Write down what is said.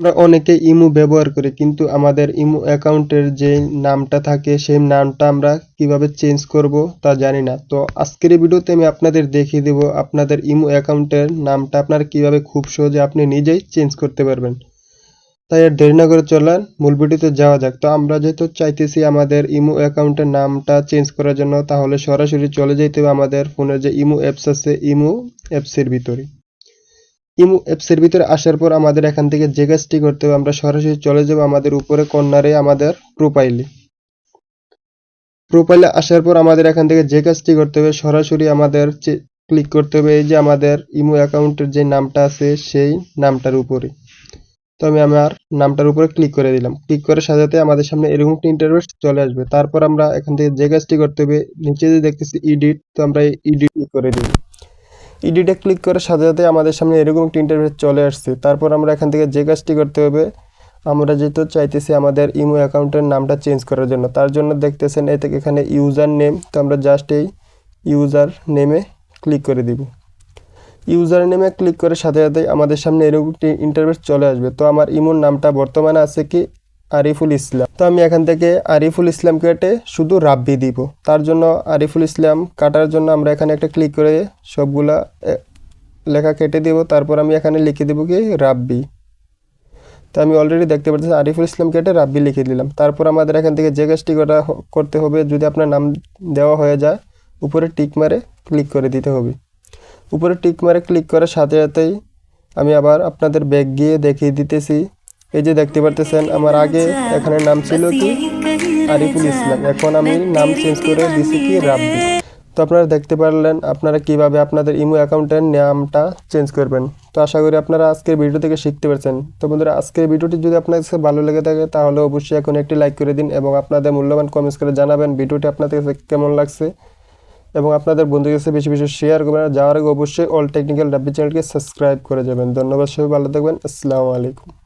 আমরা অনেকে ইমো ব্যবহার করি, কিন্তু আমাদের ইমো অ্যাকাউন্টের যে নামটা থাকে, সেই নামটা আমরা কীভাবে চেঞ্জ করব তা জানি না। তো আজকের ভিডিওতে আমি আপনাদের দেখিয়ে দেব আপনাদের ইমো অ্যাকাউন্টের নামটা আপনারা কীভাবে খুব সহজে আপনি নিজেই চেঞ্জ করতে পারবেন। তাই আর দেরি না করে চলেন মূল ভিডিওতে যাওয়া যাক। তো আমরা যেহেতু চাইতেছি আমাদের ইমো অ্যাকাউন্টের নামটা চেঞ্জ করার জন্য, তাহলে সরাসরি চলে যেতে হবে আমাদের ফোনের যে ইমো অ্যাপস আছে, ইমো অ্যাপসের ভিতরে। ইমো অ্যাপসের ভিতরে আসার পর আমাদের এখান থেকে যে কাজটি করতে হবে, আমরা সরাসরি চলে যাব আমাদের উপরে কর্নারে আমাদের প্রোফাইলে প্রোফাইলে আসার পর আমাদের এখান থেকে যে কাজটি করতে হবে, সরাসরি আমাদের ক্লিক করতে হবে এই যে আমাদের ইমো অ্যাকাউন্টের যে নামটা আছে, সেই নামটার উপরে। তো আমি আমার নামটার উপরে ক্লিক করে দিলাম। ক্লিক সাথে সাথে আমাদের সামনে এরকম একটা ইন্টারফেস চলে আসবে। তারপর আমরা এখান থেকে যে কাজটি করতে হবে, নিচে যে দেখতেছি এডিট তো আমরা এডিট করে দিব এডিটে ক্লিক করার সাথে সাথে আমাদের সামনে এরকম একটা ইন্টারফেস চলে আসছে। তারপর আমরা এখান থেকে যে কাজটি করতে হবে, আমরা যেহেতু চাইতেছি আমাদের ইমো অ্যাকাউন্টের নামটা চেঞ্জ করার জন্য, তার জন্য দেখতেছেন থেকে এখানে ইউজার নেম তো আমরা জাস্ট এই ইউজার নেমে ক্লিক করে দিব। ইউজার নেমে ক্লিক করার সাথে সাথে আমাদের সামনে এরকম একটি ইন্টারফেস চলে আসবে। তো আমার ইমোর নামটা বর্তমানে আছে কি? আরিফুল ইসলাম। তো আমি এখান থেকে আরিফুল ইসলাম কেটে শুধু রাব্বি দিব। তার জন্য আরিফুল ইসলাম কাটার জন্য আমরা এখানে একটা ক্লিক করে সবগুলা লেখা কেটে দিব। তারপর আমি এখানে লিখে দিব কি? রাব্বি। তো আমি অলরেডি দেখতে পাচ্ছি আরিফুল ইসলাম কেটে রাব্বি লিখে দিলাম। তারপর আমাদের এখান থেকে যে কাজটি করা করতে হবে, যদি আপনার নাম দেওয়া হয়ে যায়, উপরে টিক মারে ক্লিক করে দিতে হবে। উপরে টিক মারে ক্লিক করার সাথে সাথেই আমি আবার আপনাদের ব্যাগ গিয়ে দেখিয়ে দিতেছি। এই যে দেখতে পারতেছেন, আমার আগে এখানে নাম ছিল কি? আরিফুল ইসলাম। এখন আমি নাম চেঞ্জ করে দিছি কি? রাব্বি। তো আপনারা দেখতে পারলেন, আপনারা কীভাবে আপনাদের ইমো অ্যাকাউন্টের নামটা চেঞ্জ করবেন। তো আশা করি আপনারা আজকের ভিডিও থেকে শিখতে পারছেন। তো বন্ধুরা, আজকের ভিডিওটি যদি আপনার কাছে ভালো লেগে থাকে, তাহলে অবশ্যই এখন একটি লাইক করে দিন এবং আপনাদের মূল্যবান কমেন্টস করে জানাবেন ভিডিওটি আপনাদের কাছে কেমন লাগছে। এবং আপনাদের বন্ধুদের কাছে বেশি বেশি শেয়ার করবেন। যাওয়ার আগে অবশ্যই অল টেকনিক্যাল ডাব্বি চ্যানেলকে সাবস্ক্রাইব করে যাবেন। ধন্যবাদ সবাই, ভালো থাকবেন। আসসালামু আলাইকুম।